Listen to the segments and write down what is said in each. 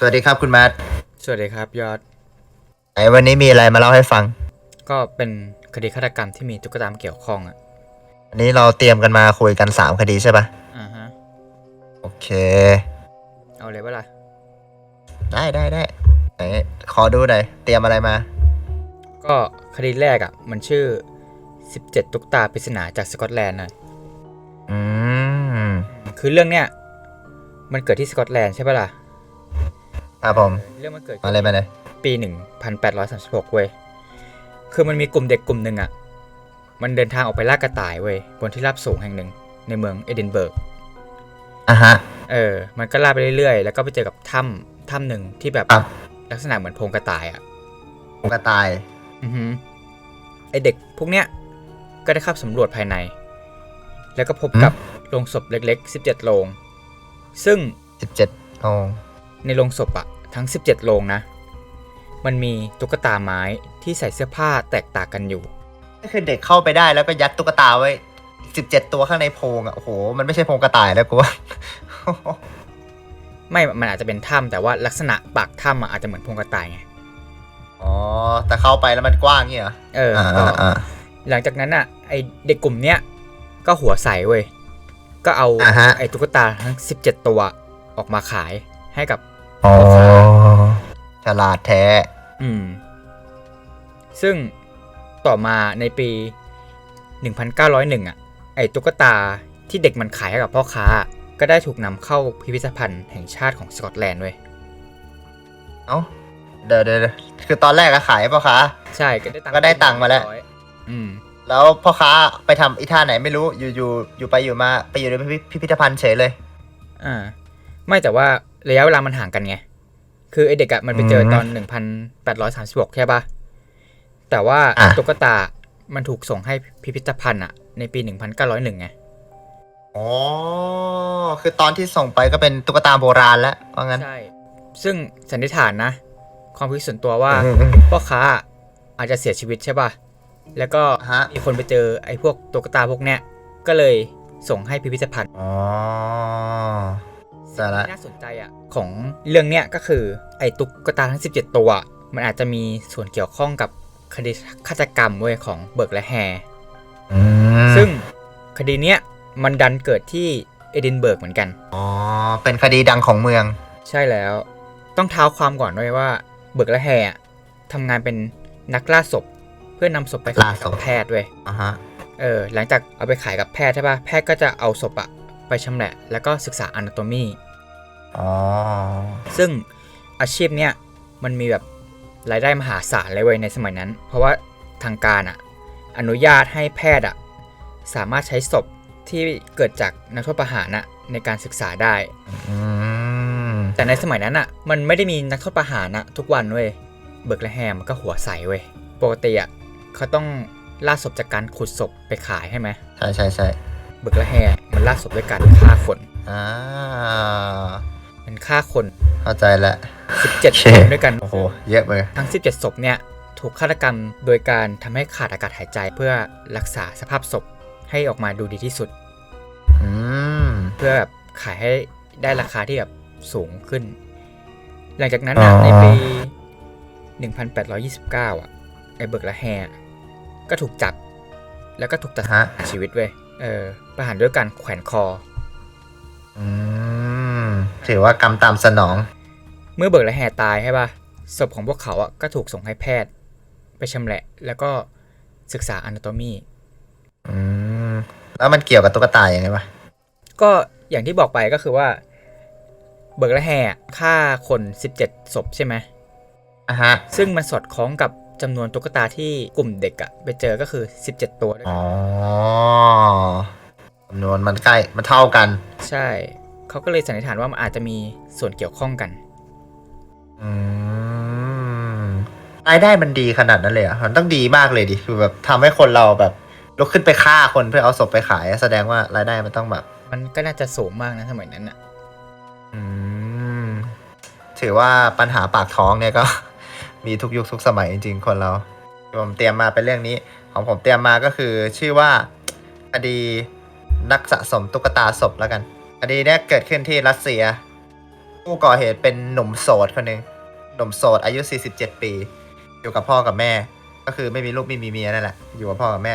สวัสดีครับคุณแมทสวัสดีครับยอด ไหนวันนี้มีอะไรมาเล่าให้ฟัง ก็เป็นคดีฆาตกรรมที่มีตุ๊กตามาเกี่ยวข้องอะอันนี้เราเตรียมกันมาคุยกันสามคดีใช่ปะอ่าฮะโอเค เอาเลยว่าล่ะได้ได้ได้ไหนขอดูหน่อยเตรียมอะไรมา ก็คดีแรกอะ มันชื่อ 17 ตุ๊กตาปริศนาจากสกอตแลนด์นะอืมคือเรื่องเนี้ยมันเกิดที่สกอตแลนด์ใช่ปะล่ะ ครับผมเรื่องมันเกิดมาเลยมาเลย ปี1836เว้ย คือมันมีกลุ่มเด็กกลุ่มหนึ่งอะ มันเดินทางออกไปล่ากระต่ายเว้ยบนที่ราบสูงแห่งหนึ่ง ในเมืองเอดินเบิร์กอะฮะ เออ มันก็ล่าไปเรื่อยๆ แล้วก็ไปเจอกับถ้ำถ้ำหนึ่งที่แบบครับลักษณะเหมือนโพรงกระต่ายอะกระต่าย อือหือไอเด็กพวกเนี้ย ก็ได้เข้าสำรวจภายใน แล้วก็พบกับโรงศพเล็กๆ17โรง ซึ่งสิบเจ็ดโอง ในโรงศพอะทั้ง 17 โรงนะ มันมีตุ๊กตาไม้ที่ใส่เสื้อผ้าแตกต่างกันอยู่ ก็คือเด็กเข้าไปได้แล้วก็ยัดตุ๊กตาไว้สิบเจ็ดตัวข้างในโพรงอะโอ้โห มันไม่ใช่โพรงกระต่ายแล้วกูว่าไม่ มันอาจจะเป็นถ้ำแต่ว่าลักษณะปากถ้ำอะอาจจะเหมือนโพรงกระต่ายไง อ๋อ แต่เข้าไปแล้วมันกว้างเงี้ยเหรอ เอออ่าก็อ่าอ่าหลังจากนั้นอะไอเด็กกลุ่มเนี้ยก็หัวใสเว้ย ก็เอาอ่าฮะไอตุ๊กตาทั้ง17ตัวออกมาขายให้กับ อ๋อฉลาดแท้ อืม ซึ่งต่อมาในปี 1901 อะ ไอ้ตุ๊กตาที่เด็กมันขายให้กับพ่อค้า ก็ได้ถูกนำเข้าพิพิธภัณฑ์แห่งชาติของสกอตแลนด์เว้ย เอ้า เดี๋ยวเดี๋ยวเดี๋ยวคือตอนแรกอะขายให้พ่อค้า ใช่ ก็ได้ตังค์ก็ได้ตังค์มาแล้วร้อยอืม แล้วพ่อค้าไปทำอีท่าไหนไม่รู้ อยู่อยู่อยู่ไปอยู่มา ไปอยู่ในพิพิพิพิธภัณฑ์เฉยเลย อ่า ไม่แต่ว่าระยะเวลามันห่างกันไง คือไอเด็กอะมันไปเจอตอน1,836ใช่ปะแต่ว่าอะตุ๊กตา มันถูกส่งให้พิพิธภัณฑ์อะในปี1901ไง อ๋อ คือตอนที่ส่งไปก็เป็นตุ๊กตาโบราณแล้วว่างั้น ใช่ ซึ่งสันนิษฐานนะ ความคิดส่วนตัวว่าอืมอืมพ่อค้าอาจจะเสียชีวิตใช่ป่ะแล้วก็ฮะมีคนไปเจอไอ้พวกตุ๊กตาพวกเนี้ย ก็เลยส่งให้พิพิธภัณฑ์ อ๋อ สาระที่น่าสนใจอะของเรื่องเนี้ยก็คือไอ้ตุ๊กตาทั้ง 17 ตัว มันอาจจะมีส่วนเกี่ยวข้องกับคดีฆาตกรรมเว้ยของเบิร์กและแฮร์อืมซึ่งคดีเนี้ยมันดันเกิดที่เอดินเบิร์กเหมือนกัน อ๋อ เป็นคดีดังของเมือง ใช่แล้ว ต้องเท้าความก่อนด้วยว่าเบิร์กและแฮร์อะทำงานเป็นนักล่าศพ เพื่อนำศพไปขายล่าศกับพแพทย์เว้ยอ่าฮะ เออ หลังจากเอาไปขายกับแพทย์ใช่ป่ะ แพทย์ก็จะเอาศพอะไปชำแหละ แล้วก็ศึกษาอนาโตมีอ๋อ ซึ่งอาชีพเนี้ยมันมีแบบรายได้มหาศาลเลยเว้ยในสมัยนั้น เพราะว่าทางการอะอนุญาตให้แพทย์อะสามารถใช้ศพที่เกิดจากนักโทษประหารอะในการศึกษาได้อืมแต่ในสมัยนั้นอะมันไม่ได้มีนักโทษประหารอะทุกวันเว้ย เบิร์กและแฮมมันก็หัวใสเว้ย ปกติอะเขาต้องล่าศพจากการขุดศพไปขายใช่ไหมใช่ใช่ใช่เบิร์กและแฮมมันล่าศพด้วยการฆ่าคนอ่า มันฆ่าคนเข้าใจแล้ว17คนด้วยกัน โอ้โห เยอะเลยทั้ง 17 ศพเนี่ย ถูกฆาตกรรมโดยการทำให้ขาดอากาศหายใจเพื่อรักษาสภาพศพให้ออกมาดูดีที่สุดอืมเพื่อแบบขายให้ได้ราคาที่แบบสูงขึ้น หลังจากนั้นอะอ๋อในปี 1829 อะ ไอ้เบิร์กและแฮร์ก็ถูกจับ แล้วก็ถูกตัดฮะชีวิตเว้ยเออประหารด้วยการแขวนคอ อืม ถือว่ากรรมตามสนอง เมื่อเบิร์กและแฮร์ตายใช่ป่ะศพของพวกเขาอะก็ถูกส่งให้แพทย์ ไปชำแหละ แล้วก็ศึกษาอนาโตมี อืม แล้วมันเกี่ยวกับตุ๊กตาอย่างไงวะก็อย่างที่บอกไปก็คือว่า เบิร์กและแฮร์ฆ่าคน 17 ศพใช่ไหม อะฮะ ซึ่งมันสอดคล้องกับจำนวนตุ๊กตาที่กลุ่มเด็กอะไปเจอก็คือ 17 ตัวด้วยอ๋กัอนจำนวนมันใกล้ มันเท่ากัน ใช่ เขาก็เลยสันนิษฐานว่ามันอาจจะมีส่วนเกี่ยวข้องกันอืมรายได้มันดีขนาดนั้นเลยเหรอะมันต้องดีมากเลยดิคือแบบทำให้คนเราแบบลุกขึ้นไปฆ่าคนเพื่อเอาศพไปขายอะแสดงว่ารายได้มันต้องแบบ มันก็น่าจะสูงมากนะสมัยนั้นอะอืมถือว่าปัญหาปากท้องเนี่ยก็ มีทุกยุคทุกสมัยจริง ๆ คนเราผมเตรียมมาเป็นเรื่องนี้ ของผมเตรียมมาก็คือชื่อว่าคดีนักสะสมตุ๊กตาศพแล้วกัน คดีเนี้ยเกิดขึ้นที่รัสเซียผผู้ก่อเหตุเป็นหนุ่มโสดคนหนึ่งหนุ่มโสดอายุ 47 ปี อยู่กับพ่อกับแม่ ก็คือไม่มีลูกไม่มีเมียนั่นแหละ อยู่กับพ่อกับแม่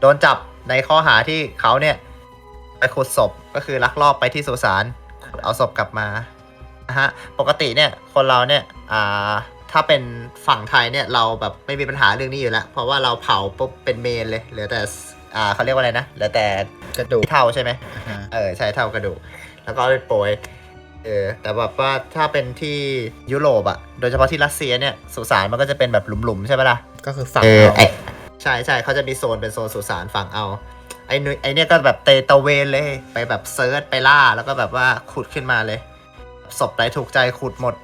โดนจับในข้อหาที่เขาเนี่ยไปขุดศพก็คือลักลอบไปที่สุสานขุดเอาศพกลับมานะฮะปกติเนี่ยคนเราเนี่ยอ่าถ้าเป็นฝั่งไทยเนี่ยเราแบบไม่มีปัญหาเรื่องนี้อยู่แล้ว เพราะว่าเราเผาปุ๊บเป็นเมนเลยเหลือแต่อ่าเขาเรียกว่าอะไรนะเหลือแต่ กระดูกเท่าใช่ไหมอ่าฮะเออใช่เท่ากระดูก แล้วก็เอาไปโปรยเออแต่แบบว่าถ้าเป็นที่ยุโรปอะโดยเฉพาะที่รัสเซียเนี่ยสุสานมันก็จะเป็นแบบหลุมๆใช่ไหมล่ะก็คือฝังเออเอาไอใช่ใช่เขาจะมีโซนเป็นโซนสุสานฝั่งเอาไอ้นุ้ยไอเนี่ยก็แบบเตะตะเวนเลย ไปแบบเซิร์ชไปล่าแล้วก็แบบว่าขุดขึ้นมาเลยศพไหนถูกใจขุดหมด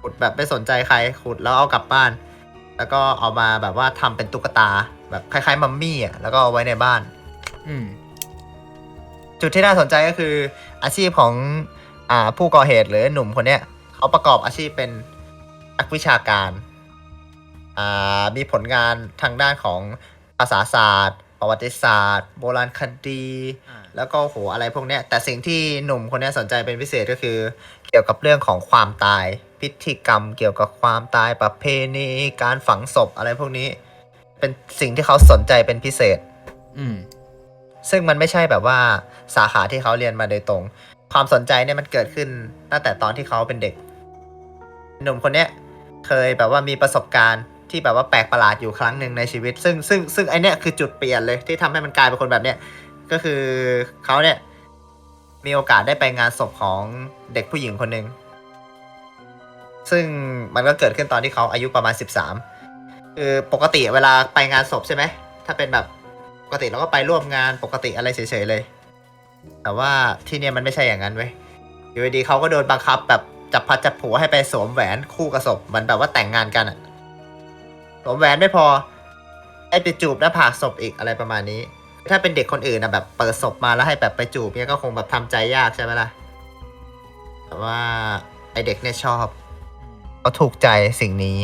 ขุดแบบไม่สนใจใครขุดแล้วเอากลับบ้าน แล้วก็เอามาแบบว่าทำเป็นตุ๊กตา แบบคล้ายๆมัมมี่อะแล้วก็เอาไว้ในบ้าน อืม จุดที่น่าสนใจก็คืออาชีพของอ่าผู้ก่อเหตุหรือหนุ่มคนเนี้ยเขาประกอบอาชีพเป็นนักวิชาการอ่ามีผลงานทางด้านของภาษาศาสตร์ ประวัติศาสตร์ โบราณคดี แล้วก็โหอะไรพวกเนี้ย แต่สิ่งที่หนุ่มคนเนี้ยสนใจเป็นพิเศษก็คือ เกี่ยวกับเรื่องของความตาย พิธีกรรม เกี่ยวกับความตายประเพณีการฝังศพอะไรพวกนี้ เป็นสิ่งที่เขาสนใจเป็นพิเศษ อืม ซึ่งมันไม่ใช่แบบว่าสาขาที่เขาเรียนมาโดยตรง ความสนใจเนี่ยมันเกิดขึ้นตั้งแต่ตอนที่เขาเป็นเด็ก หนุ่มคนเนี้ยเคยแบบว่ามีประสบการณ์ที่แบบว่าแปลกประหลาดอยู่ครั้งหนึ่งในชีวิต ซึ่งซึ่งซึ่งไอเนี้ยคือจุดเปลี่ยนเลยที่ทำให้มันกลายเป็นคนแบบเนี้ยก็คือเขาเนี่ยมีโอกาสได้ไปงานศพของเด็กผู้หญิงคนหนึ่งซึ่งมันก็เกิดขึ้นตอนที่เขาอายุประมาณ 13คือปกติเวลาไปงานศพใช่ไหมถ้าเป็นแบบ ปกติเราก็ไปร่วมงานปกติอะไรเฉยๆเลย แต่ว่าที่เนี่ยมันไม่ใช่อย่างนั้นเว้ยอยู่ดีๆเขาก็โดนบังคับแบบจับพัดจับผูให้ไปสวมแหวนคู่กับศพเหมือนแบบว่าแต่งงานกันอะสวมแหวนไม่พอให้ไปจูบหน้าผากศพอีกอะไรประมาณนี้ ถ้าเป็นเด็กคนอื่นนะแบบเปิดศพมาแล้วให้แบบไปจูบเนี่ยก็คงแบบทำใจยากใช่ไหมล่ะแต่ว่าไอเด็กเนี่ยชอบเขาถูกใจสิ่งนี้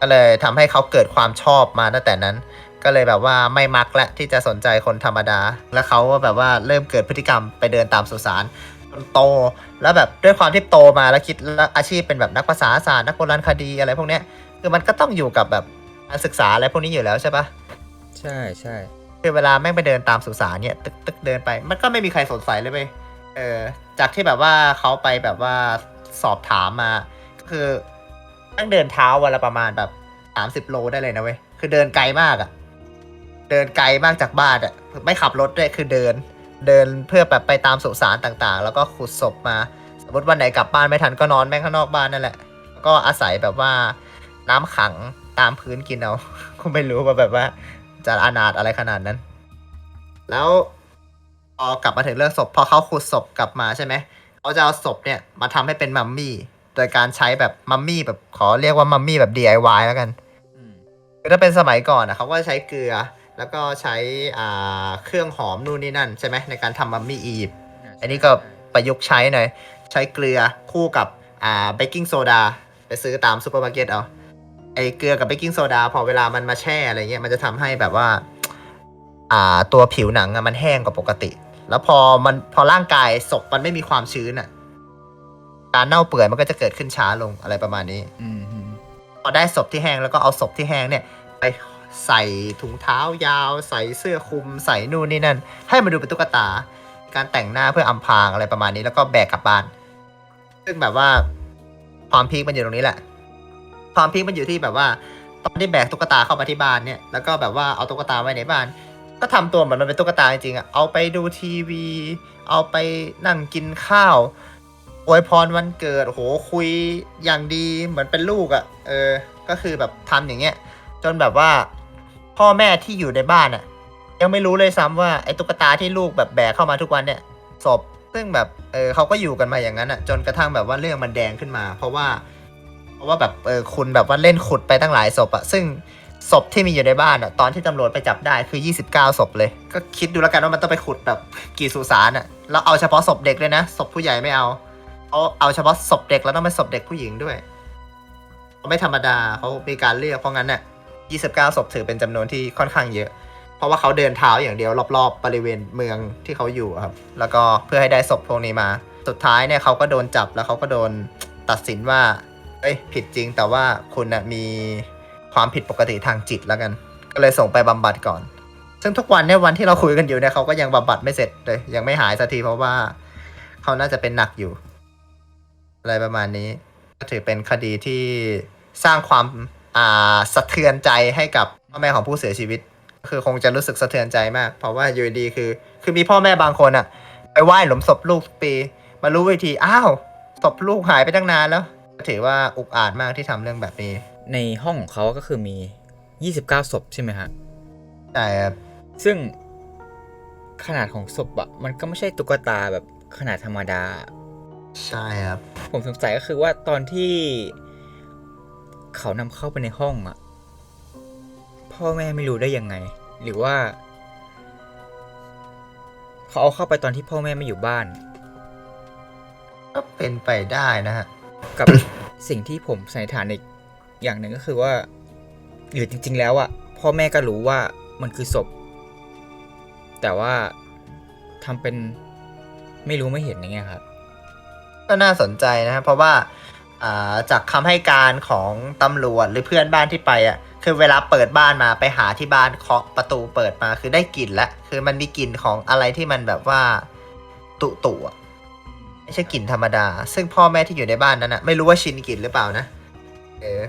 ก็เลยทำให้เขาเกิดความชอบมาตั้งแต่นั้น ก็เลยแบบว่าไม่มักและที่จะสนใจคนธรรมดา แล้วเขาก็แบบว่าเริ่มเกิดพฤติกรรมไปเดินตามสุสานจนโต แล้วแบบด้วยความที่โตมาแล้วคิดแล้วอาชีพเป็นแบบนักภาษาศาสตร์นักโบราณคดีอะไรพวกเนี้ยคือมันก็ต้องอยู่กับแบบการศึกษาอะไรพวกนี้อยู่แล้วใช่ปะใช่ใช่คือเวลาแม่งไปเดินตามสุสานเนี่ยตึกตึกเดินไป มันก็ไม่มีใครสนใจเลยเว้ยเออจากที่แบบว่าเขาไปแบบว่าสอบถามมาก็คือตั้งเดินเท้าวันละประมาณแบบสามสิบโลได้เลยนะเว้ยคือเดินไกลมากอะ เดินไกลมากจากบ้านอะไม่ขับรถด้วยคือเดิน เดินเพื่อแบบไปตามสุสานต่างๆ แล้วก็ขุดศพมา สมมติวันไหนกลับบ้านไม่ทันก็นอนแม่งข้างนอกบ้านนั่นแหละ ก็อาศัยแบบว่าน้ำขังตามพื้นกินเอาก็ไม่รู้ว่าแบบว่า จะอนาถอะไรขนาดนั้น แล้วพอกลับมาถึงเรื่องศพพอเขาขุดศพกลับมาใช่ไหมเขาจะเอาศพเนี่ยมาทำให้เป็นมัมมี่โดยการใช้แบบมัมมี่แบบขอเรียกว่ามัมมี่แบบ DIY แล้วกันอืมคือถ้าเป็นสมัยก่อนอะเขาก็ใช้เกลือ แล้วก็ใช้อ่าเครื่องหอมนู่นนี่นั่นใช่ไหมในการทำมัมมี่อีฟอันนี้ก็ประยุกต์ใช้หน่อย ใช้เกลือคู่กับอ่าเบกกิ้งโซดาไปซื้อตามซูเปอร์มาร์เก็ตเอาไอเกลือกับเบกกิ้งโซดาพอเวลามันมาแช่อะไรเงี้ยมันจะทำให้แบบว่าอ่าตัวผิวหนังอะมันแห้งกว่าปกติ แล้วพอมันพอร่างกายศพมันไม่มีความชื้นอะการเน่าเปื่อยมันก็จะเกิดขึ้นช้าลงอะไรประมาณนี้อืมอืมพอได้ศพที่แห้งแล้วก็เอาศพที่แห้งเนี่ย ไป ใส่ถุงเท้ายาว ใส่เสื้อคลุม ใส่นู่นนี่นั่น ให้มันดูเป็นตุ๊กตา การแต่งหน้าเพื่ออำพรางอะไรประมาณนี้แล้วก็แบกกลับบ้าน ซึ่งแบบว่าความพีคมันอยู่ตรงนี้แหละ ความพีคมันอยู่ที่แบบว่า ตอนที่แบกตุ๊กตาเข้ามาที่บ้านเนี่ย แล้วก็แบบว่าเอาตุ๊กตาไว้ในบ้าน ก็ทำตัวเหมือนมันเป็นตุ๊กตาจริงๆอะเอาไปดูทีวี เอาไปนั่งกินข้าวอวยพรวันเกิดโหคุยอย่างดีเหมือนเป็นลูกอะ เออ ก็คือแบบทำอย่างเงี้ย จนแบบว่า พ่อแม่ที่อยู่ในบ้านอะ ยังไม่รู้เลยซ้ำว่าไอ้ตุ๊กตาที่ลูกแบบแบกเข้ามาทุกวันเนี่ยศพซึ่งแบบเออเขาก็อยู่กันมาอย่างนั้นอะ จนกระทั่งแบบว่าเรื่องมันแดงขึ้นมา เพราะว่า เพราะว่าแบบเออคุณแบบว่าเล่นขุดไปตั้งหลายศพอะซึ่งศพที่มีอยู่ในบ้านอะตอนที่ตำรวจไปจับได้คือ 29ศพเลย ก็คิดดูแล้วกันว่ามันต้องไปขุดแบบกี่สุสานอะแล้วเอาเฉพาะศพเด็กเลยนะศพผู้ใหญ่ไม่เอาเอาเอาเฉพาะศพเด็กแล้วต้องเป็นศพเด็กผู้หญิงด้วยเขาไม่ธรรมดาเขามีการเรียกเพราะงั้นเนี่ย 29ศพถือเป็นจำนวนที่ค่อนข้างเยอะ เพราะว่าเขาเดินเท้าอย่างเดียวรอบๆ บริเวณเมืองที่เขาอยู่ครับ แล้วก็เพื่อให้ได้ศพพวกนี้มา สุดท้ายเนี่ยเขาก็โดนจับแล้วเขาก็โดนตัดสินว่าเอ้ยผิดจริงแต่ว่าคุณนะมีความผิดปกติทางจิตแล้วกัน ก็เลยส่งไปบำบัดก่อน ซึ่งทุกวันเนี่ยวันที่เราคุยกันอยู่เนี่ยเขาก็ยังบำบัดไม่เสร็จเลยยังไม่หายสักทีเพราะว่าเขาน่าจะเป็นหนักอยู่ อะไรประมาณนี้ ก็ถือเป็นคดีที่สร้างความ อ่าสะเทือนใจให้กับพ่อแม่ของผู้เสียชีวิต คือคงจะรู้สึกสะเทือนใจมาก เพราะว่าอยู่ดีๆคือ คือมีพ่อแม่บางคนอะไปไหว้หลุมศพลูกทุกปี มารู้วิธีอ้าวศพลูกหายไปตั้งนานแล้ว ถือว่าอุกอาจมากที่ทำเรื่องแบบนี้ ในห้องของเขาก็คือมี 29ศพใช่ไหมฮะใช่ครับซึ่งขนาดของศพอะมันก็ไม่ใช่ตุ๊กตาแบบขนาดธรรมดา ใช่ครับ ผมสงสัยก็คือว่าตอนที่ เขานำเข้าไปในห้องอะพ่อแม่ไม่รู้ได้ยังไง หรือว่า เขาเอาเข้าไปตอนที่พ่อแม่ไม่อยู่บ้าน ก็เป็นไปได้นะฮะ กับ สิ่งที่ผมสันนิษฐานอีกอย่างหนึ่งก็คือว่าหรือจริง ๆ แล้วอะพ่อแม่ก็รู้ว่ามันคือศพ แต่ว่าทำเป็นไม่รู้ไม่เห็นอย่างเงี้ยครับ ก็น่าสนใจนะครับเพราะว่าอ่า จากคำให้การของตำรวจหรือเพื่อนบ้านที่ไปอะคือเวลาเปิดบ้านมาไปหาที่บ้านเคาะประตูเปิดมาคือได้กลิ่นแล้วคือมันมีกลิ่นของอะไรที่มันแบบว่า ตุตุๆอไม่ใช่กลิ่นธรรมดา ซึ่งพ่อแม่ที่อยู่ในบ้านนั้นอะไม่รู้ว่าชินกลิ่นหรือเปล่านะเออ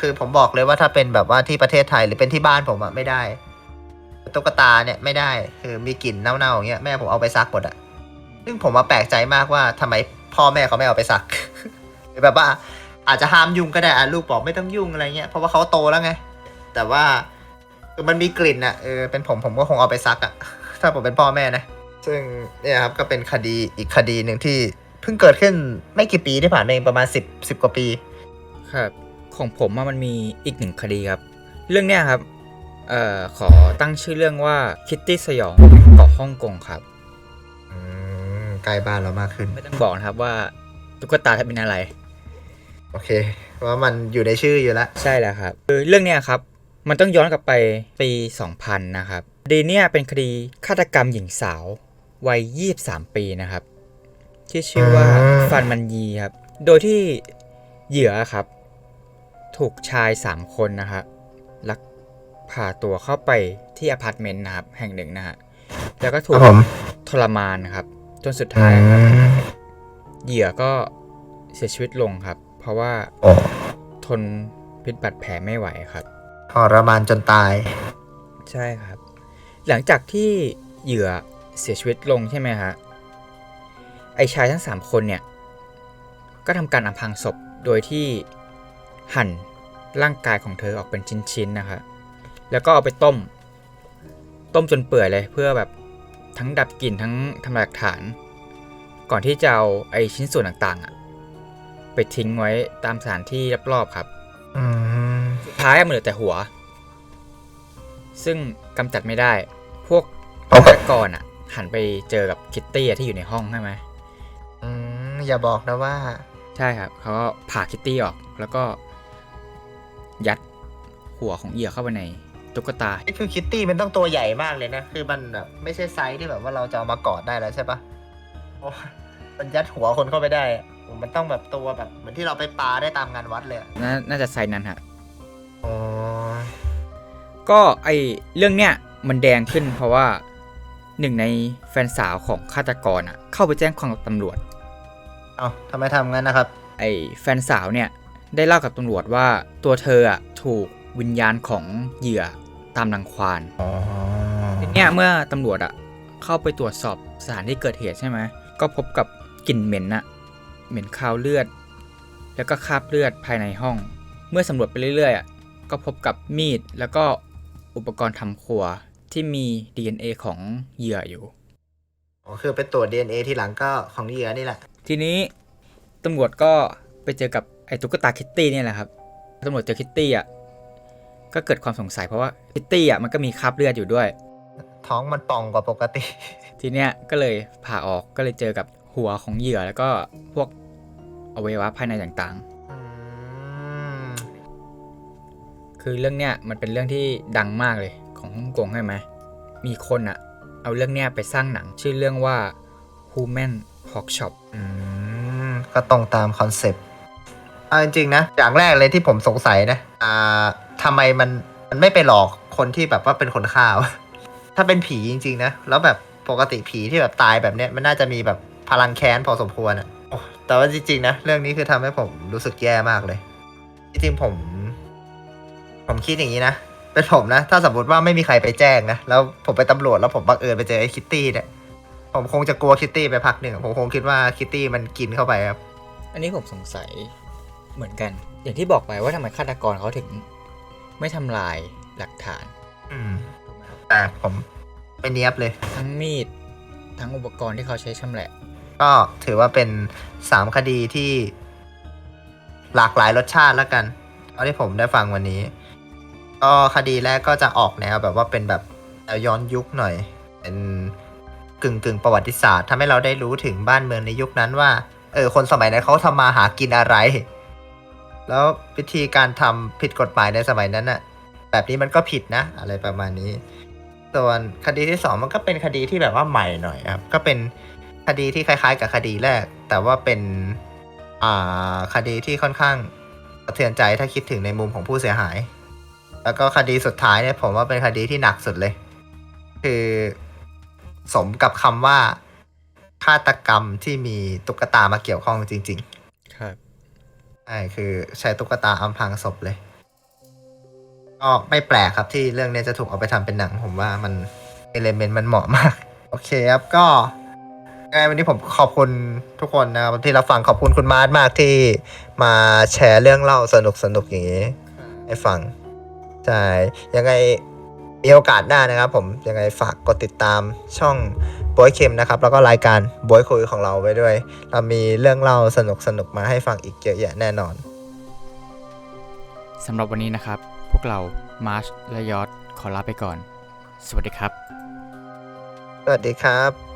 คือผมบอกเลยว่าถ้าเป็นแบบว่าที่ประเทศไทยหรือเป็นที่บ้านผมอะไม่ได้ตุ๊กตาเนี่ยไม่ได้คือมีกลิ่นเน่าๆอย่างเงี้ยแม่ผมเอาไปซักหมดอะซึ่งผมมาแปลกใจมากว่าทำไมพ่อแม่เขาไม่เอาไปสัก รือแบบว่าอาจจะห้ามยุ่งก็ได้อะลูกบอกไม่ต้องยุ่งอะไรเงี้ยเพราะว่าเขาโตแล้วไง แต่ว่าคือมันมีกลิ่นอะเออเป็นผมผมก็คงเอาไปซักอะถ้าผมเป็นพ่อแม่นะซึ่งเนี่ยครับก็เป็นคดีอีกคดีหนึ่งที่เพิ่งเกิดขึ้นไม่กี่ปีที่ผ่านมาเองประมาณ 10 10 กว่าปี ครับ ของผมอะมันมีอีกหนึ่งคดีครับ เรื่องเนี้ยครับเอ่อขอตั้งชื่อเรื่องว่าคิตตี้สยองเกาะฮ่องกงครับอืมใกล้บ้านเรามากขึ้น ไม่ต้องบอกนะครับว่าตุ๊กตาจะเป็นอะไร โอเคเพราะว่ามันอยู่ในชื่ออยู่แล้ว ใช่แล้วครับคือเรื่องเนี้ยครับ มันต้องย้อนกลับไปปี 2000 นะครับคดีเนี้ยเป็นคดีฆาตกรรมหญิงสาววัย 23 ปีนะครับ ที่ชื่อว่าอืมฟันมันยีครับ โดยที่เหยื่อครับ ถูกชาย 3 คนนะครับลักพาตัวเข้าไปที่อพาร์ตเมนต์นะครับ แห่งหนึ่งนะฮะแล้วก็ถูกทรมานนะครับ จนสุดท้ายครับเหยื่อก็เสียชีวิตลงครับ เพราะว่าโอ้ทนพิษบาดแผลไม่ไหวครับทรมานจนตาย ใช่ครับ หลังจากที่เหยื่อเสียชีวิตลงใช่ไหมฮะไอชายทั้งสามคนเนี่ย ก็ทำการอำพรางศพโดยที่หั่นร่างกายของเธอออกเป็นชิ้นๆนะคะ แล้วก็เอาไปต้ม ต้มจนเปื่อยเลยเพื่อแบบทั้งดับกลิ่นทั้งทำลายหลักฐาน ก่อนที่จะเอาไอชิ้นส่วนต่างๆอะ ไปทิ้งไว้ตามสถานที่รอบๆครับอืมสุดท้ายอะมันเหลือแต่หัว ซึ่งกำจัดไม่ได้ พวกโอเคฆาตกรอะ หันไปเจอกับคิตตี้อะที่อยู่ในห้องใช่ไหมอืมอย่าบอกนะว่า ใช่ครับเขาก็ผ่าคิตตี้ออก แล้วก็ยัดหัวของเหยื่อเข้าไปในตุ๊กตานี่คือคิตตี้มันต้องตัวใหญ่มากเลยนะ คือมันแบบไม่ใช่ไซส์ที่แบบว่าเราจะเอามากอดได้แล้วใช่ปะโอ้มันยัดหัวคนเข้าไปได้อะ มันต้องแบบตัวแบบเหมือนที่เราไปปาได้ตามงานวัดเลยอะนาน่าจะไซส์นั้นฮะ อ๋อก็ไอเรื่องเนี้ยมันแดงขึ้นเพราะว่าหนึ่งในแฟนสาวของฆาตกรอะเข้าไปแจ้งความกับตำรวจ เอ้าทำไมทำงั้นนะครับ ไอ้แฟนสาวเนี่ยได้เล่ากับตำรวจว่าตัวเธออะถูกวิญญาณของเหยื่อตามรังควาน อ๋อทีเนี้ยเมื่อตำรวจอะเข้าไปตรวจสอบสถานที่เกิดเหตุใช่ไหมก็พบกับกลิ่นเหม็นน่ะ เหม็นคาวเลือด แล้วก็คราบเลือดภายในห้อง เมื่อสำรวจไปเรื่อยๆอะก็พบกับมีดแล้วก็อุปกรณ์ทำครัวที่มี DNA ของเหยื่ออยู่ อ๋อคือไปตรวจ DNA ทีหลังก็ของเหยื่อนี่แหละ ทีนี้ตำรวจก็ไปเจอกับไอ้ตุ๊กตาคิตตี้เนี่ยแหละครับตำรวจเจอคิตตี้อะก็เกิดความสงสัยเพราะว่าคิตตี้อะมันก็มีคราบเลือดอยู่ด้วย ท้องมันป่องกว่าปกติ ทีเนี้ยก็เลยผ่าออกก็เลยเจอกับ หัวของเหยื่อแล้วก็พวกอวัยวะภายในต่างๆ คือเรื่องเนี้ยมันเป็นเรื่องที่ดังมากเลยของฮ่องกงใช่ไหม มีคนอะเอาเรื่องเนี้ยไปสร้างหนัง ชื่อเรื่องว่า Human ฮอกช็อปอืมก็ตรงตามคอนเซปต์เอาจริงๆนะ อย่างแรกเลยที่ผมสงสัยนะ อ่าทำไมมันมันไม่ไปหลอกคนที่แบบว่าเป็นคนฆ่าว ถ้าเป็นผีจริง ๆ นะ แล้วแบบปกติผีที่แบบตายแบบเนี้ยมันน่าจะมีแบบ พลังแค้นพอสมควรอะโอ้แต่ว่าจริงๆนะเรื่องนี้คือทำให้ผมรู้สึกแย่มากเลย จริงๆผม ผมคิดอย่างนี้นะเป็นผมนะ ถ้าสมมติว่าไม่มีใครไปแจ้งนะ แล้วผมไปนตำรวจแล้วผมบังเอิญไปเจอไอ้คิตตี้เนี่ยผมคงจะกลัวคิตตี้ไปพักหนึ่งอะผมคงคิดว่าคิตตี้มันกินเข้าไปครับ อันนี้ผมสงสัยเหมือนกัน อย่างที่บอกไปว่าทำไมฆาตกรเขาถึง ไม่ทำลายหลักฐาน อืมถูกไหมครับแต่ผมไม่เนียบเลย ทั้งมีด ทั้งอุปกรณ์ที่เขาใช้ชำแหละ ก็ถือว่าเป็นสามคดีที่หลากหลายรสชาติแล้วกันเอาที่ผมได้ฟังวันนี้ ก็คดีแรกก็จะออกแนวแบบว่าเป็นแบบย้อนยุคหน่อย เป็นกึ่งกึ่งประวัติศาสตร์ทำให้เราได้รู้ถึงบ้านเมืองในยุคนั้นว่า เออ คนสมัยนั้นเขาทำมาหากินอะไร แล้ววิธีการทำผิดกฎหมายในสมัยนั้นน่ะ แบบนี้มันก็ผิดนะ อะไรประมาณนี้ ส่วนคดีที่สองมันก็เป็นคดีที่แบบว่าใหม่หน่อยครับ ก็เป็น คดีที่คล้ายๆ กับคดีแรก แต่ว่าเป็นอ่าคดีที่ค่อนข้างสะเทือนใจถ้าคิดถึงในมุมของผู้เสียหาย แล้วก็คดีสุดท้ายเนี่ยผมว่าเป็นคดีที่หนักสุดเลย คือสมกับคำว่าฆาตกรรมที่มีตุ๊กตามาเกี่ยวข้องจริง ๆ ครับใช่คือใช้ตุ๊กตาอำพรางศพเลย ก็ไม่แปลกครับที่เรื่องนี้จะถูกเอาไปทำเป็นหนัง ผมว่ามันเอลเมนต์มันเหมาะมาก โอเคครับก็ยัง ไงวันนี้ผมขอบคุณทุกคนนะครับที่รับฟังขอบคุณคุณมาร์ทมากที่มาแชร์เรื่องเล่าสนุกสนุกๆอย่างนี้ให้ฟังใช่ยังไงมีโอกาสหน้านะครับ ผมยังไงฝากกดติดตามช่องบอยเค็มนะครับ แล้วก็รายการบอยคุยของเราไว้ด้วย เรามีเรื่องเล่าสนุกสนุกๆมาให้ฟังอีกเยอะแยะแน่นอนสำหรับวันนี้นะครับ พวกเรามาร์ชและยอดขอลาไปก่อน สวัสดีครับ สวัสดีครับ